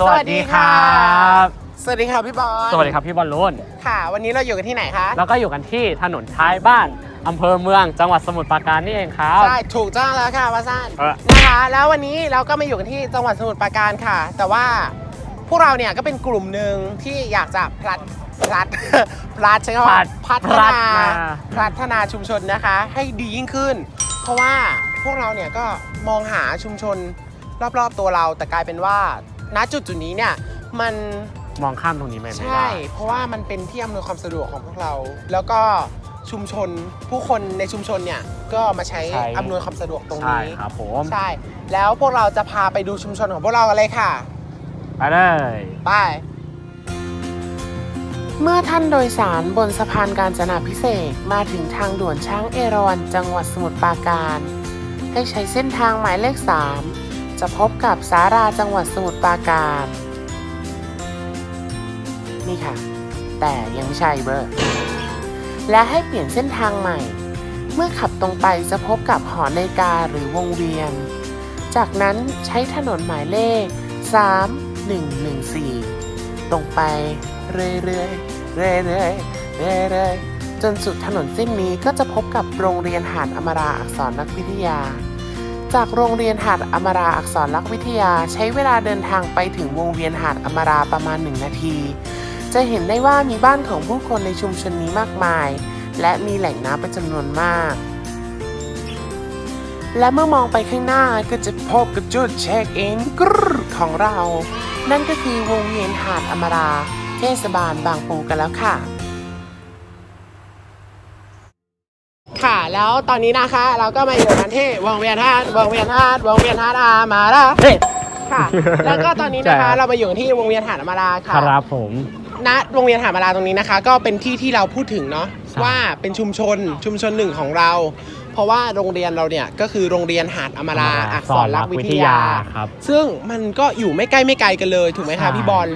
สวัสดีครับ สวัสดีครับพี่บอลสวัสดีครับพี่บอลลูนค่ะ วันนี้เราอยู่กันที่ไหนคะ แล้วก็อยู่กันที่ถนนท้ายบ้านอำเภอเมืองจังหวัดสมุทรปราการนี่เองครับ ใช่ ถูกจ้างแล้วค่ะวาซานเออ นะคะ แล้ววันนี้เราก็มาอยู่กันที่จังหวัดสมุทรปราการค่ะ แต่ว่าพวกเราเนี่ยก็เป็นกลุ่มหนึ่งที่อยากจะพลัดพลัด พลัดใช่ไหมพลัดพัฒพลัดนามา พัฒนาชุมชนนะคะ ให้ดียิ่งขึ้น เพราะว่าพวกเราเนี่ยก็มองหาชุมชนรอบๆตัวเรา แต่กลายเป็นว่า ณจุดจุดๆนี้เนี่ยมันมองข้ามตรงนี้ไม่ได้ใช่เพราะว่ามันเป็นที่อำนวยความสะดวกของพวกเรา แล้วก็ชุมชนผู้คนในชุมชนเนี่ยก็มาใช้ อำนวยความสะดวกตรงใช่นี้ครับผมใช่ แล้วพวกเราจะพาไปดูชุมชนของพวกเรากันเลยค่ะไปเลยไป เมื่อท่านโดยสารบนสะพานการจนาพิเศษกมาถึงทางด่วนช้างเอราวัณจังหวัดสมุทรปราการ ให้ใช้เส้นทางหมายเลข 3 จะพบกับสาราจังหวัดสมุทรปราการ นี่ค่ะ แต่ยังไม่ใช่เบอร์และให้เปลี่ยนเส้นทางใหม่ เมื่อขับตรงไปจะพบกับหอนาฬิกาหรือวงเวียน จากนั้นใช้ถนนหมายเลข 3114 ตรงไปเรื่อยๆเรื่อยๆเรื่อยๆจนสุดถนนเส้นนี้ก็จะพบกับโรงเรียนหาดอมราอักษรนักวิทยา จากโรงเรียนหาดอมราอักษรนักวิทยาใช้เวลาเดินทางไปถึงวงเวียนหาดอมราประมาณ 1 นาที จะเห็นได้ว่ามีบ้านของผู้คนในชุมชนนี้มากมาย และมีแหล่งน้ำเป็นจำนวนมาก และเมื่อมองไปข้างหน้าก็จะพบกับจุดเช็คอินของเรา นั่นก็คือวงเวียนหาดอมรา เทศบาลบางปูกันแล้วค่ะ ค่ะ แล้วตอนนี้นะคะ เราก็มาอยู่กันที่วงเวียนหาดวงเวียนหาดวงเวียนหาดอามาราเฮ้ยค่ะ แล้วก็ตอนนี้นะคะใช่ครับเรามาอยู่กันที่วงเวียนหาดอมราค่ะ ครับผมณวงเวียนหาดมาลาตรงนี้นะคะ ก็เป็นที่ที่เราพูดถึงเนาะใช่ว่าเป็นชุมชนชุมชนหนึ่งของเรา เพราะว่าโรงเรียนเราเนี่ยก็คือโรงเรียนหาดอมราอักษรรักวิทยาครับ ซึ่งมันก็อยู่ไม่ใกล้ไม่ไกลกันเลย ถูกไหมคะใช่พี่บอล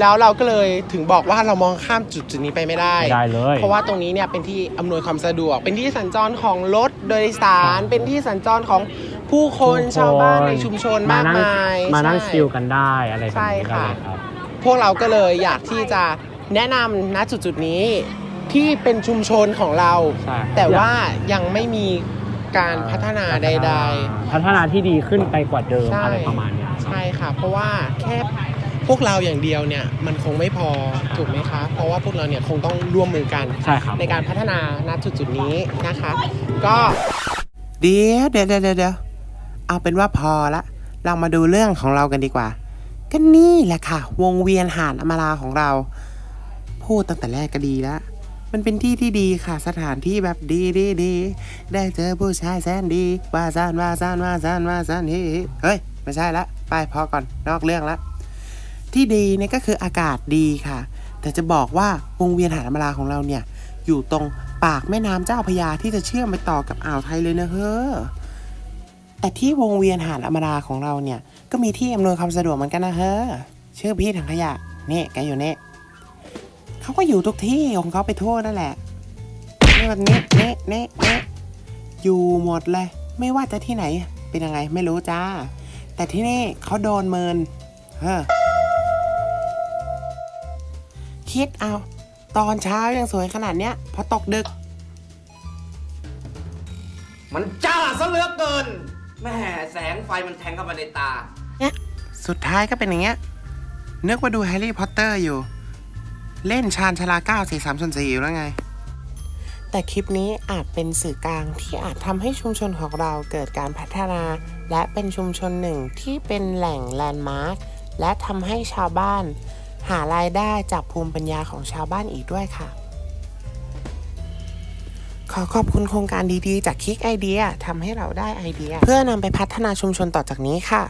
แล้วเราก็เลยถึงบอกว่าเรามองข้ามจุดจุดนี้ไปไม่ได้ไม่ได้เลย เพราะว่าตรงนี้เนี่ยเป็นที่อำนวยความสะดวก เป็นที่สัญจรของรถโดยสารใช่เป็นที่สัญจรของผู้คนผู้ชาวบ้านในชุมชนมากนั่งมายมานั่งใช่ชิลกันได้อะไรแบบนี้ใช่ได้ค่ะเลยครับพวกเราก็เลยอยากที่จะแนะนำณจุดจุดๆนี้ ที่เป็นชุมชนของเรา ใช่ แต่ว่ายังไม่มีการพัฒนาใด พัฒนาที่ดีขึ้นไปกว่าเดิมใช่ อะไรประมาณเนี้ยครับๆใช่ค่ะ เพราะว่าแค่พวกเราอย่างเดียวเนี่ยมันคงไม่พอถูกไหมคะ เพราะว่าพวกเราเนี่ยคงต้องร่วมมือกัน ใช่ครับ ในการพัฒนาณจุดจุดๆนี้นะคะ ก็เดี๋ยวเดี๋ยวเดี๋ยวเดี๋ยวเอาเป็นว่าพอละ เรามาดูเรื่องของเรากันดีกว่า ก็นี่แหละค่ะ วงเวียนหาดอมราของเรา พูดตั้งแต่แรกก็ดีแล้ว มันเป็นที่ที่ดีค่ะ สถานที่แบบดีดีดีได้เจอผู้ชายแสนดีว่าซานว่าซานว่าซานว่าซานเฮ้ยเฮ้ยไม่ใช่ละไปพอก่อนนอกเรื่องละ ที่ดีเนี่ยก็คืออากาศดีค่ะ แต่จะบอกว่าวงเวียนหาดอมราของเราเนี่ย อยู่ตรงปากแม่น้ำเจ้าพยาที่จะเชื่อมไปต่อกับอ่าวไทยเลยนะเฮ้อแต่ที่วงเวียนหาดอมราของเราเนี่ย ก็มีที่อำนวยความสะดวกเหมือนกันนะเฮ้อชื่อพี่ถังขยะนี่แกอยู่นี่ เขาก็อยู่ทุกที่ของเขาไปทั่วนั่นแหละนี่แบบนี้เน่เน่เน่อยู่หมดเลย ไม่ว่าจะที่ไหน เป็นยังไงไม่รู้จ้า แต่ที่นี่เขาโดนเมินเฮ้อคิดเอา ตอนเช้ายังสวยขนาดเนี้ย พอตกดึก มันจ้าซะเหลือเกินแหม่แสงไฟมันแทงเข้ามาในตา สุดท้ายก็เป็นอย่างเงี้ยนึกว่าดูแฮร์รี่พอตเตอร์อยู่ เล่นชาญชาลาเก้าสี่สามส่วนสี่อยู่แล้วไง แต่คลิปนี้อาจเป็นสื่อกลางที่อาจทำให้ชุมชนของเราเกิดการพัฒนา และเป็นชุมชนหนึ่งที่เป็นแหล่งแลนด์มาร์คและทำให้ชาวบ้าน หารายได้จากภูมิปัญญาของชาวบ้านอีกด้วยค่ะ ขอขอบคุณโครงการดีๆ จากคิกไอเดียทำให้เราได้ไอเดีย เพื่อนำไปพัฒนาชุมชนต่อจากนี้ค่ะ